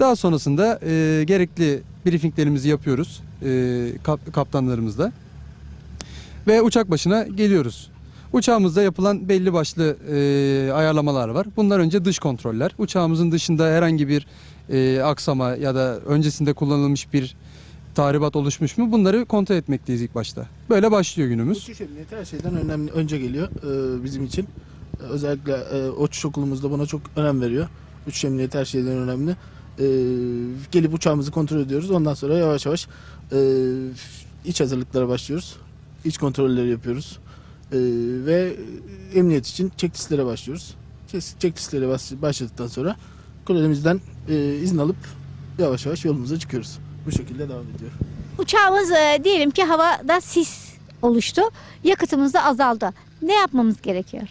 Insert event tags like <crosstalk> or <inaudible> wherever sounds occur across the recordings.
Daha sonrasında e, gerekli briefinglerimizi yapıyoruz e, kap- kaptanlarımızla. Ve uçak başına geliyoruz. Uçağımızda yapılan belli başlı e, ayarlamalar var. Bunlar önce dış kontroller. Uçağımızın dışında herhangi bir e, aksama ya da öncesinde kullanılmış bir tahribat oluşmuş mu bunları kontrol etmekteyiz ilk başta. Böyle başlıyor günümüz. Uçuş emniyeti her şeyden önemli önce geliyor e, bizim için. Özellikle e, uçuş okulumuzda buna çok önem veriyor. Uçuş emniyeti her şeyden önemli. E, gelip uçağımızı kontrol ediyoruz. Ondan sonra yavaş yavaş e, iç hazırlıklara başlıyoruz. İç kontrolleri yapıyoruz. E, ve emniyet için checklistlere başlıyoruz. Check- Checklistlere baş- başladıktan sonra kulemizden e, izin alıp yavaş yavaş yolumuza çıkıyoruz. Bu şekilde devam ediyor. Uçağımız e, diyelim ki havada sis oluştu. Yakıtımız da azaldı. Ne yapmamız gerekiyor?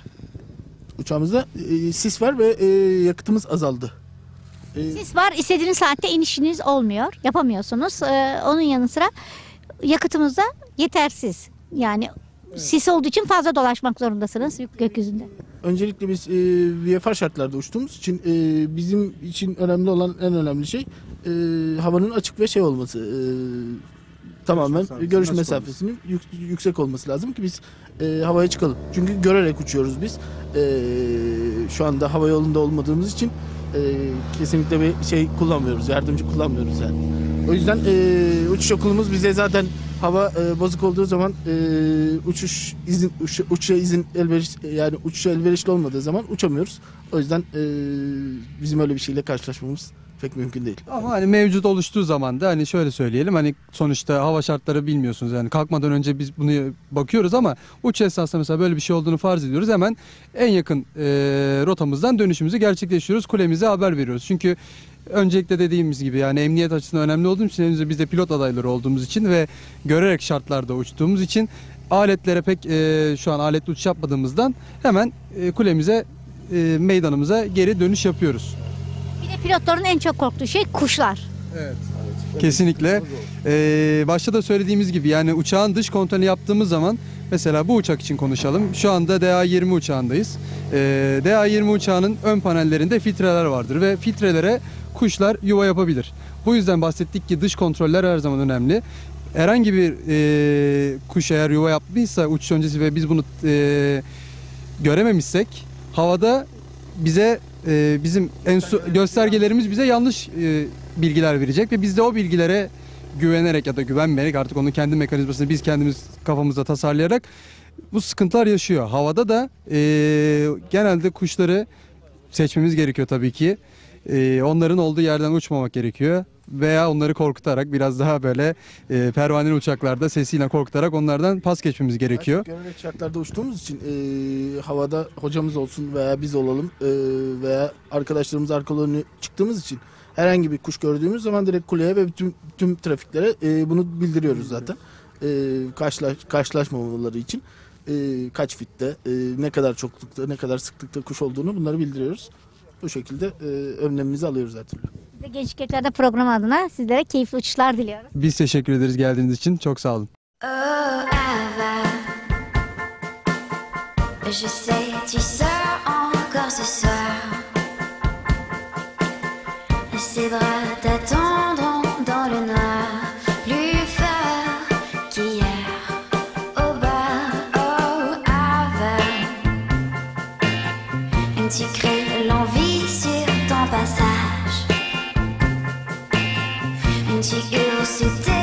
Uçağımızda e, sis var ve e, yakıtımız azaldı. E, Sis var istediğiniz saatte inişiniz olmuyor. Yapamıyorsunuz. E, onun yanı sıra yakıtımız da yetersiz. Yani sis olduğu için fazla dolaşmak zorundasınız yük- gökyüzünde. öncelikle biz e, VFR şartlarda uçtuğumuz için e, bizim için önemli olan en önemli şey e, havanın açık ve şey olması. e, tamamen mesafesinin görüş açık mesafesinin yük- yüksek olması lazım ki biz e, havaya çıkalım. Çünkü görerek uçuyoruz biz. E, şu anda hava yolunda olmadığımız için e, kesinlikle bir şey kullanmıyoruz. Yardımcı kullanmıyoruz yani. O yüzden e, uçuş okulumuz bize zaten hava e, bozuk olduğu zaman e, uçuş izin uç, uçuşa izin elveriş yani uçuşa elverişli olmadığı zaman uçamıyoruz. O yüzden e, bizim öyle bir şeyle karşılaşmamız pek mümkün değil. Ama hani mevcut oluştuğu zaman da hani şöyle söyleyelim hani sonuçta hava şartları bilmiyorsunuz yani kalkmadan önce biz bunu bakıyoruz ama uç esnasında mesela böyle bir şey olduğunu farz ediyoruz hemen en yakın e, rotamızdan dönüşümüzü gerçekleştiriyoruz kulemize haber veriyoruz çünkü öncelikle dediğimiz gibi yani emniyet açısından önemli olduğu için henüz biz de pilot adayları olduğumuz için ve görerek şartlarda uçtuğumuz için aletlere pek e, şu an aletli uçuş yapmadığımızdan hemen e, kulemize e, meydanımıza geri dönüş yapıyoruz. Bir de pilotların en çok korktuğu şey kuşlar. Evet. Kesinlikle. Ee, başta da söylediğimiz gibi yani uçağın dış kontrolünü yaptığımız zaman mesela bu uçak için konuşalım. Şu anda DA-20 uçağındayız. Ee, DA-20 uçağının ön panellerinde filtreler vardır ve filtrelere kuşlar yuva yapabilir. Bu yüzden bahsettik ki dış kontroller her zaman önemli. Herhangi bir e, kuş eğer yuva yaptıysa uçuş öncesi ve biz bunu e, görememişsek havada bize e, bizim ensu göstergelerimiz bize yanlış e, bilgiler verecek ve biz de o bilgilere güvenerek ya da güvenmeyerek artık onun kendi mekanizmasını biz kendimiz kafamızda tasarlayarak bu sıkıntılar yaşıyor. Havada da e, genelde kuşları seçmemiz gerekiyor tabii ki. E, onların olduğu yerden uçmamak gerekiyor veya onları korkutarak biraz daha böyle e, pervaneli uçaklarda sesiyle korkutarak onlardan pas geçmemiz gerekiyor. Görerek şartlarda uçtuğumuz için e, havada hocamız olsun veya biz olalım e, veya arkadaşlarımız arkalarını çıktığımız için herhangi bir kuş gördüğümüz zaman direkt kuleye ve tüm tüm trafiklere e, bunu bildiriyoruz zaten. E, karşılaş, karşılaşmamaları için e, kaç fitte, e, ne kadar çoklukta, ne kadar sıklıkta kuş olduğunu bunları bildiriyoruz. Bu şekilde e, önlemimizi alıyoruz her türlü. Biz de Gençlik Gökler'de program adına sizlere keyifli uçuşlar diliyoruz. Biz teşekkür ederiz geldiğiniz için. Çok sağ olun. Oh, Ava. Je sais, tu sors encore ce soir. Ces draps She used to Sudan.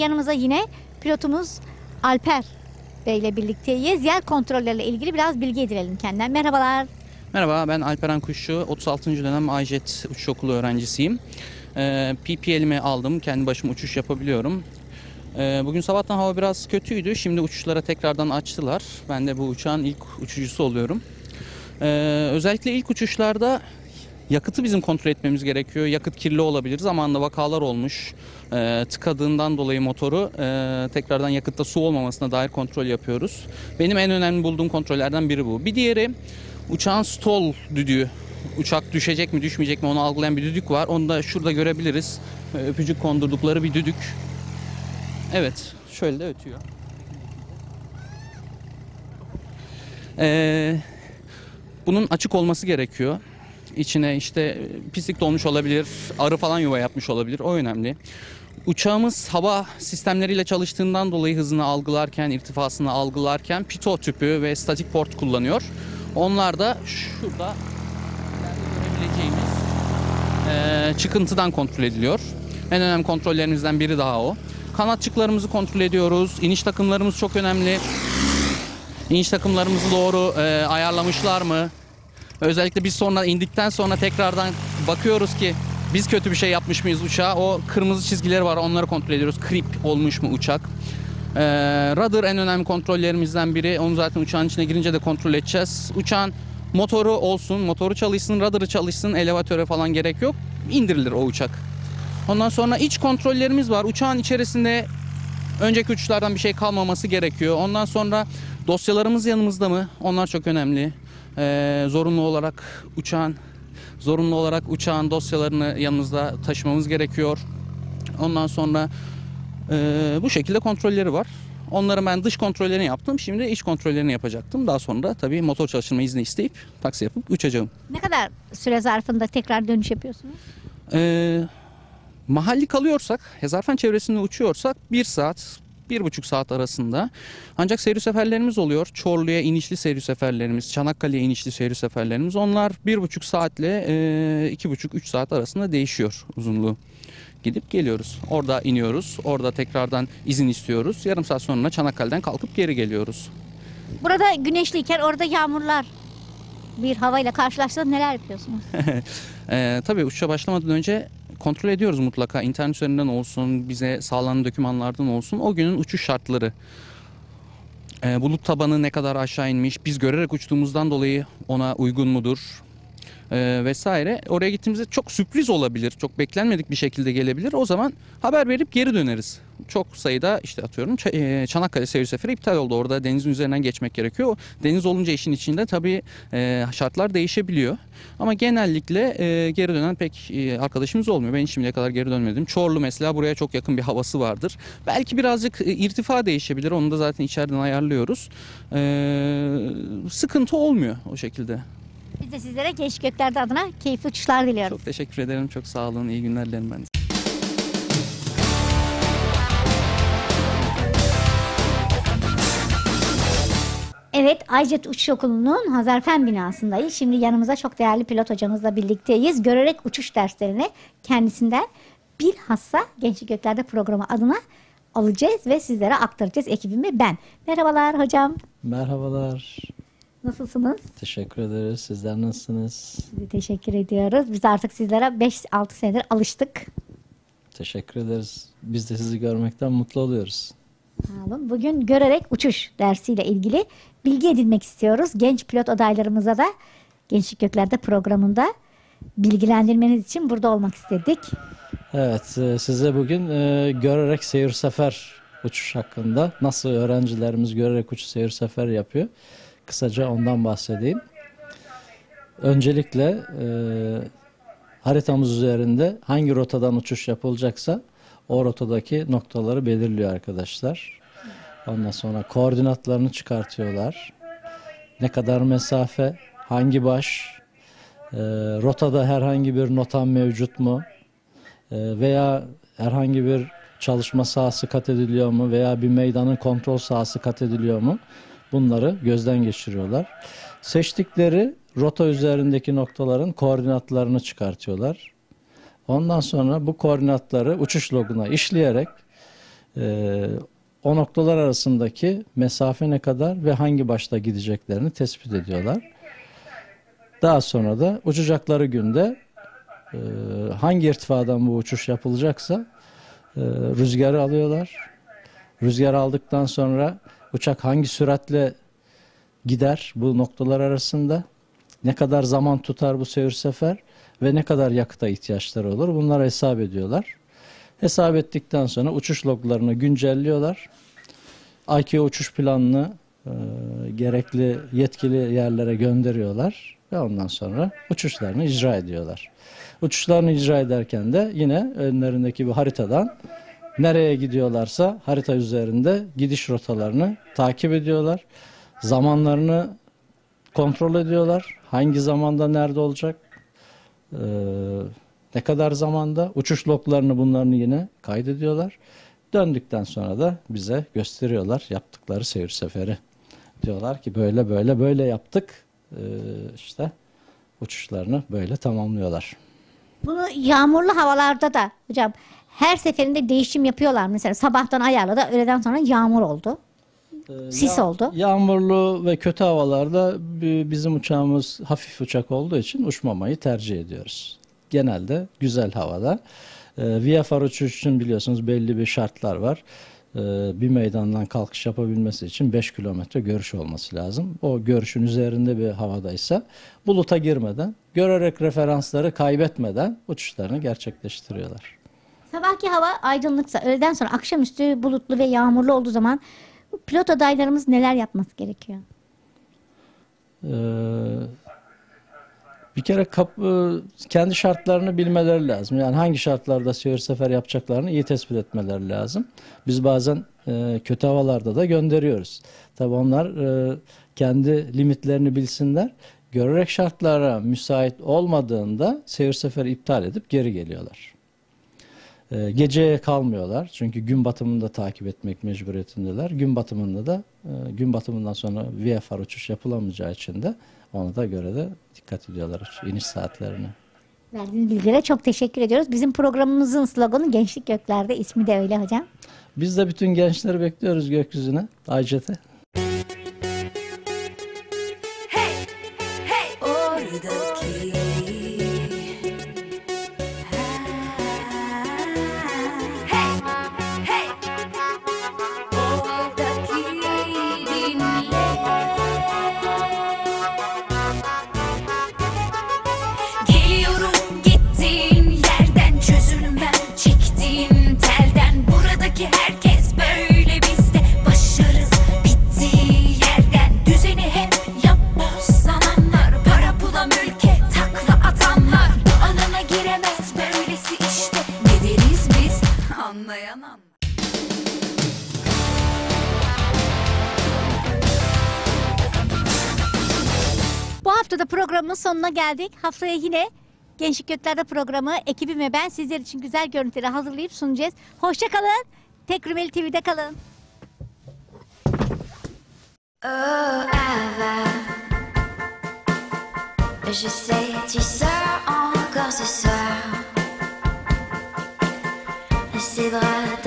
Yanımıza yine pilotumuz Alper Bey ile birlikteyiz. Yer kontrolleriyle ilgili biraz bilgi edinelim kendinden. Merhabalar. Merhaba ben Alperen Kuşçu. 36. dönem AJET uçuş okulu öğrencisiyim. Ee, PPL'imi aldım. Kendi başıma uçuş yapabiliyorum. Ee, bugün sabahtan hava biraz kötüydü. Şimdi uçuşlara tekrardan açtılar. Ben de bu uçağın ilk uçucusu oluyorum. Ee, özellikle ilk uçuşlarda yakıtı bizim kontrol etmemiz gerekiyor. Yakıt kirli olabilir. Zamanında vakalar olmuş. Ee, tıkadığından dolayı motoru e, tekrardan yakıtta su olmamasına dair kontrol yapıyoruz. Benim en önemli bulduğum kontrollerden biri bu. Bir diğeri uçağın stall düdüğü. Uçak düşecek mi düşmeyecek mi onu algılayan bir düdük var. Onu da şurada görebiliriz. Ee, Öpücük kondurdukları bir düdük. Evet, şöyle de ötüyor. Ee, bunun açık olması gerekiyor. İçine işte e, pislik dolmuş olabilir, arı falan yuva yapmış olabilir. O önemli. Uçağımız hava sistemleriyle çalıştığından dolayı hızını algılarken, irtifasını algılarken pitot tüpü ve statik port kullanıyor. Onlar da şurada görebileceğimiz eee, çıkıntıdan kontrol ediliyor. En önemli kontrollerimizden biri daha o. Kanatçıklarımızı kontrol ediyoruz. İniş takımlarımız çok önemli. İniş takımlarımızı doğru eee, ayarlamışlar mı? Özellikle biz sonra indikten sonra tekrardan bakıyoruz ki biz kötü bir şey yapmış mıyız uçağa? O kırmızı çizgileri var onları kontrol ediyoruz. Creep olmuş mu uçak? Ee, rudder en önemli kontrollerimizden biri. Onu zaten uçağın içine girince de kontrol edeceğiz. Uçağın motoru olsun, motoru çalışsın, rudder'ı çalışsın, elevatöre falan gerek yok. İndirilir o uçak. Ondan sonra iç kontrollerimiz var. Uçağın içerisinde önceki uçuşlardan bir şey kalmaması gerekiyor. Ondan sonra dosyalarımız yanımızda mı? Onlar çok önemli. Ee, zorunlu olarak uçağın zorunlu olarak uçağın dosyalarını yanımızda taşımamız gerekiyor. Ondan sonra e, bu şekilde kontrolleri var. Onları ben dış kontrollerini yaptım. Şimdi iç kontrollerini yapacaktım. Daha sonra tabii motor çalıştırma izni isteyip taksi yapıp uçacağım. Ne kadar süre zarfında tekrar dönüş yapıyorsunuz? Ee, mahalli kalıyorsak, Hezarfen çevresinde uçuyorsak bir saat, bir buçuk saat arasında. Ancak seyir seferlerimiz oluyor. Çorlu'ya inişli seyir seferlerimiz, Çanakkale'ye inişli seyir seferlerimiz. Onlar bir buçuk saatle e, iki buçuk, üç saat arasında değişiyor uzunluğu. Gidip geliyoruz. Orada iniyoruz. Orada tekrardan izin istiyoruz. Yarım saat sonra Çanakkale'den kalkıp geri geliyoruz. Burada güneşliyken orada yağmurlar bir havayla karşılaştığında neler yapıyorsunuz? Ee, <laughs> tabii uçuşa başlamadan önce kontrol ediyoruz mutlaka. İnternet üzerinden olsun, bize sağlanan dokümanlardan olsun. O günün uçuş şartları. Ee, bulut tabanı ne kadar aşağı inmiş, biz görerek uçtuğumuzdan dolayı ona uygun mudur? Ee, vesaire. Oraya gittiğimizde çok sürpriz olabilir, çok beklenmedik bir şekilde gelebilir. O zaman haber verip geri döneriz. Çok sayıda işte atıyorum e, Çanakkale seyir seferi iptal oldu. Orada denizin üzerinden geçmek gerekiyor. Deniz olunca işin içinde tabii e, şartlar değişebiliyor. Ama genellikle e, geri dönen pek e, arkadaşımız olmuyor. Ben şimdiye kadar geri dönmedim. Çorlu mesela buraya çok yakın bir havası vardır. Belki birazcık e, irtifa değişebilir. Onu da zaten içeriden ayarlıyoruz. E, sıkıntı olmuyor o şekilde. Biz de sizlere Genç Gökler'de adına keyifli uçuşlar diliyoruz. Çok teşekkür ederim. Çok sağ olun. İyi günler dilerim ben. de. Evet, Aycet Uçuş Okulu'nun Hazarfen binasındayız. Şimdi yanımıza çok değerli pilot hocamızla birlikteyiz. Görerek uçuş derslerini kendisinden bilhassa Gençlik Gökler'de programı adına alacağız ve sizlere aktaracağız ekibimi ben. Merhabalar hocam. Merhabalar. Nasılsınız? Teşekkür ederiz. Sizler nasılsınız? Size teşekkür ediyoruz. Biz artık sizlere 5-6 senedir alıştık. Teşekkür ederiz. Biz de sizi görmekten mutlu oluyoruz. Sağ olun. Bugün görerek uçuş dersiyle ilgili bilgi edinmek istiyoruz. Genç pilot adaylarımıza da Gençlik Gökler'de programında bilgilendirmeniz için burada olmak istedik. Evet, e, size bugün e, görerek seyir sefer uçuş hakkında nasıl öğrencilerimiz görerek uçuş seyir sefer yapıyor. Kısaca ondan bahsedeyim. Öncelikle e, haritamız üzerinde hangi rotadan uçuş yapılacaksa o rotadaki noktaları belirliyor arkadaşlar. Ondan sonra koordinatlarını çıkartıyorlar. Ne kadar mesafe, hangi baş, e, rotada herhangi bir notan mevcut mu? E, veya herhangi bir çalışma sahası kat ediliyor mu veya bir meydanın kontrol sahası kat ediliyor mu? Bunları gözden geçiriyorlar. Seçtikleri rota üzerindeki noktaların koordinatlarını çıkartıyorlar. Ondan sonra bu koordinatları uçuş loguna işleyerek e, o noktalar arasındaki mesafe ne kadar ve hangi başta gideceklerini tespit ediyorlar. Daha sonra da uçacakları günde e, hangi irtifadan bu uçuş yapılacaksa e, rüzgarı alıyorlar. Rüzgar aldıktan sonra uçak hangi süratle gider bu noktalar arasında? Ne kadar zaman tutar bu seyir sefer ve ne kadar yakıta ihtiyaçları olur? Bunları hesap ediyorlar. Hesap ettikten sonra uçuş loglarını güncelliyorlar. IQ uçuş planını e, gerekli yetkili yerlere gönderiyorlar ve ondan sonra uçuşlarını icra ediyorlar. Uçuşlarını icra ederken de yine önlerindeki bir haritadan nereye gidiyorlarsa harita üzerinde gidiş rotalarını takip ediyorlar. Zamanlarını kontrol ediyorlar. Hangi zamanda nerede olacak? Ee, ne kadar zamanda? Uçuş loglarını bunlarını yine kaydediyorlar. Döndükten sonra da bize gösteriyorlar yaptıkları seyir seferi. Diyorlar ki böyle böyle böyle yaptık. Ee, işte uçuşlarını böyle tamamlıyorlar. Bunu yağmurlu havalarda da hocam her seferinde değişim yapıyorlar. Mesela sabahtan ayarladı, öğleden sonra yağmur oldu. Sis Ya- oldu. Yağmurlu ve kötü havalarda bi- bizim uçağımız hafif uçak olduğu için uçmamayı tercih ediyoruz. Genelde güzel havada. Ee, VFR uçuş için biliyorsunuz belli bir şartlar var. Ee, bir meydandan kalkış yapabilmesi için 5 kilometre görüş olması lazım. O görüşün üzerinde bir havadaysa buluta girmeden, görerek referansları kaybetmeden uçuşlarını gerçekleştiriyorlar. Sabahki hava aydınlıksa, öğleden sonra akşamüstü bulutlu ve yağmurlu olduğu zaman pilot adaylarımız neler yapması gerekiyor? Ee, bir kere kap- e, kendi şartlarını bilmeleri lazım. Yani hangi şartlarda seyir sefer yapacaklarını iyi tespit etmeleri lazım. Biz bazen e, kötü havalarda da gönderiyoruz. Tabii onlar e, kendi limitlerini bilsinler. Görerek şartlara müsait olmadığında seyir seferi iptal edip geri geliyorlar. E, geceye kalmıyorlar. Çünkü gün batımını da takip etmek mecburiyetindeler. Gün batımında da e, gün batımından sonra VFR uçuş yapılamayacağı için de ona da göre de dikkat ediyorlar iniş saatlerine. Verdiğiniz bilgilere çok teşekkür ediyoruz. Bizim programımızın sloganı Gençlik Göklerde. ismi de öyle hocam. Biz de bütün gençleri bekliyoruz gökyüzüne. Aycet'e. Bu hafta da programın sonuna geldik. Haftaya yine Gençlik Göklerde programı ekibim ve ben sizler için güzel görüntüleri hazırlayıp sunacağız. Hoşça kalın. Tek Rumeli TV'de kalın. Oh, Ava. Je sais, tu sors encore ce soir. Ses bras